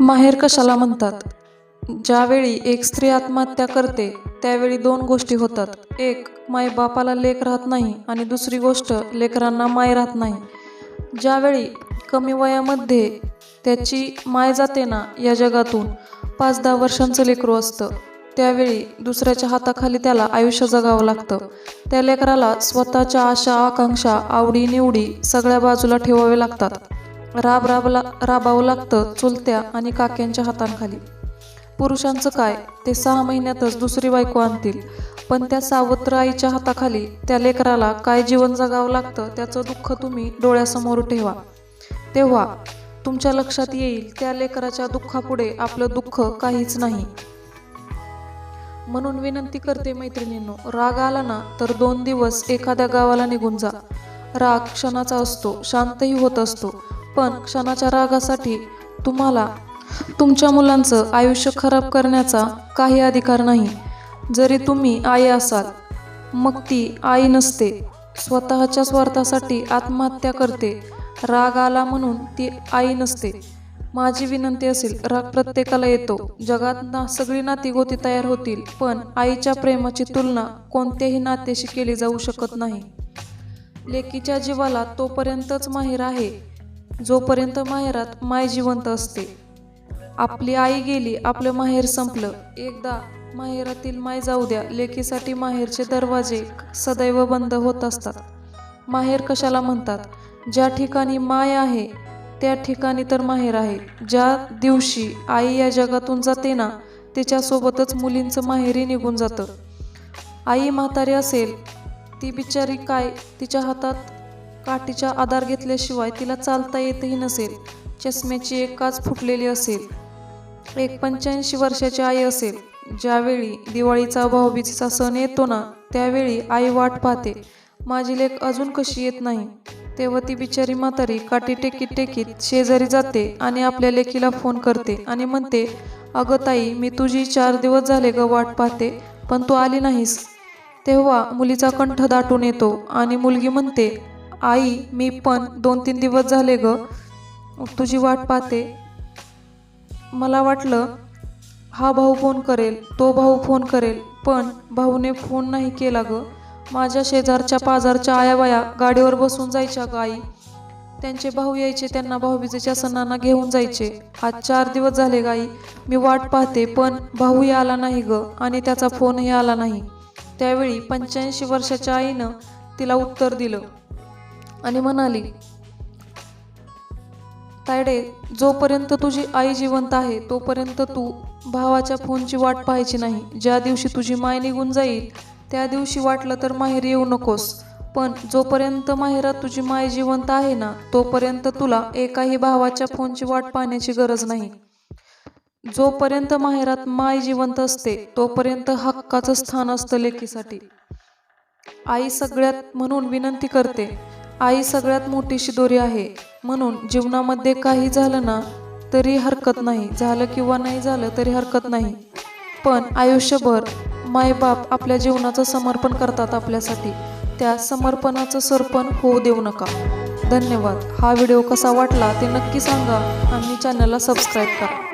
माहेर कशाला म्हणतात? ज्यावेळी एक स्त्री आत्महत्या करते त्यावेळी दोन गोष्टी होतात. एक मायबापाला लेख राहत नाही आणि दुसरी गोष्ट लेकरांना माय राहत नाही. ज्यावेळी कमी वयामध्ये त्याची माय जाते ना या जगातून पाच दहा वर्षांचं लेकरू असतं. त्यावेळी दुसऱ्याच्या हाताखाली त्याला आयुष्य जगावं लागतं. त्या लेकराला स्वतःच्या आशा आकांक्षा आवडी निवडी सगळ्या बाजूला ठेवावे लागतात. राब राबला राबावं लागतं चुलत्या आणि काक्यांच्या हातांखाली. पुरुषांचं काय? ते सहा महिन्यातच दुसरी बायको आणतील. पण त्या सावत्र आईच्या हाताखाली त्या लेकराला काय जीवन जगावं लागतं त्याचं दुःख तुम्ही डोळ्यासमोर ठेवा. तेव्हा तुमच्या लक्षात येईल त्या लेकराच्या दुःखापुढे आपलं दुःख काहीच नाही. म्हणून विनंती करते मैत्रिणींनो राग आला ना तर दोन दिवस एखाद्या गावाला निघून जा. राग क्षणाचा असतो शांतही होत असतो. पण क्षणाच्या रागासाठी तुम्हाला तुमच्या मुलांचं आयुष्य खराब करण्याचा काही अधिकार नाही. जरी तुम्ही आई असाल मग ती आई नसते. स्वतःच्या स्वार्थासाठी आत्महत्या करते. राग आला म्हणून ती आई नसते. माझी विनंती असेल राग प्रत्येकाला येतो. जगात ना सगळी नाती गोती तयार होतील पण आईच्या प्रेमाची तुलना कोणत्याही नात्याशी केली जाऊ शकत नाही. लेकीच्या जीवाला तोपर्यंतच माहीर आहे. जोपर्यंत माहेरात माय जिवंत असते. आपली आई गेली आपलं माहेर संपलं. एकदा माहेरातील माय जाऊ द्या लेकीसाठी माहेरचे दरवाजे सदैव बंद होत असतात. माहेर कशाला म्हणतात? ज्या ठिकाणी माय आहे त्या ठिकाणी तर माहेर आहे. ज्या दिवशी आई या जगातून जाते ना तिच्यासोबतच मुलींचं माहेरही निघून जातं. आई म्हातारी असेल ती बिचारी काय तिच्या हातात काठीचा आधार घेतल्याशिवाय तिला चालता येतही नसेल. चष्म्याची एक काच फुटलेली असेल. एक पंच्याऐंशी वर्षाची आई असेल. ज्यावेळी दिवाळीचा भाऊबीजेचा सण येतो ना त्यावेळी आई वाट पाहते. माझी लेख अजून कशी येत नाही. तेव्हा ती बिचारी म्हातारी काठी टेकीत टेकीत शेजारी जाते आणि आपल्या लेकीला फोन करते आणि म्हणते अगं ताई मी तुझी चार दिवस झाले ग वाट पाहते पण तू आली नाहीस. तेव्हा मुलीचा कंठ दाटून येतो आणि मुलगी म्हणते आई मी पण दोन तीन दिवस झाले ग. तुझी वाट पाहते. मला वाटलं हा भाऊ फोन करेल तो भाऊ फोन करेल पण भाऊने फोन नाही केला ग. माझ्या शेजारच्या पाजारच्या आयाबाया गाडीवर बसून जायच्या ग आई. त्यांचे भाऊ यायचे त्यांना भाऊबीजेच्या सणांना घेऊन जायचे. आज चार दिवस झाले गाई मी वाट पाहते पण भाऊही आला नाही ग आणि त्याचा फोनही आला नाही. त्यावेळी पंच्याऐंशी वर्षाच्या आईनं तिला उत्तर दिलं. आणि म्हणाली तायडे जोपर्यंत तुझी आई जिवंत आहे तोपर्यंत तू भावाच्या फोनची वाट पाहायची नाही. ज्या दिवशी तुझी माय निघून जाईल त्या दिवशी वाटलं तर माहेर येऊ नकोस. पण जोपर्यंत माहेरात तुझी माय जिवंत आहे ना तोपर्यंत तुला एकाही भावाच्या फोनची वाट पाहण्याची गरज नाही. जोपर्यंत माहेरात माय जिवंत असते तोपर्यंत हक्काचं स्थान असतं लेकीसाठी. आई सगळ्यात म्हणून विनंती करते आई सगळ्यात मोठी शिदोरी आहे. म्हणून जीवनामध्ये काही झालं ना तरी हरकत नाही. झालं किंवा नाही झालं तरी हरकत नाही. पण आयुष्यभर मायबाप आपल्या जीवनाचं समर्पण करतात आपल्यासाठी. त्या समर्पणाचं सरपण होऊ देऊ नका. धन्यवाद. हा व्हिडिओ कसा वाटला ते नक्की सांगा आणि चॅनलला सबस्क्राईब करा.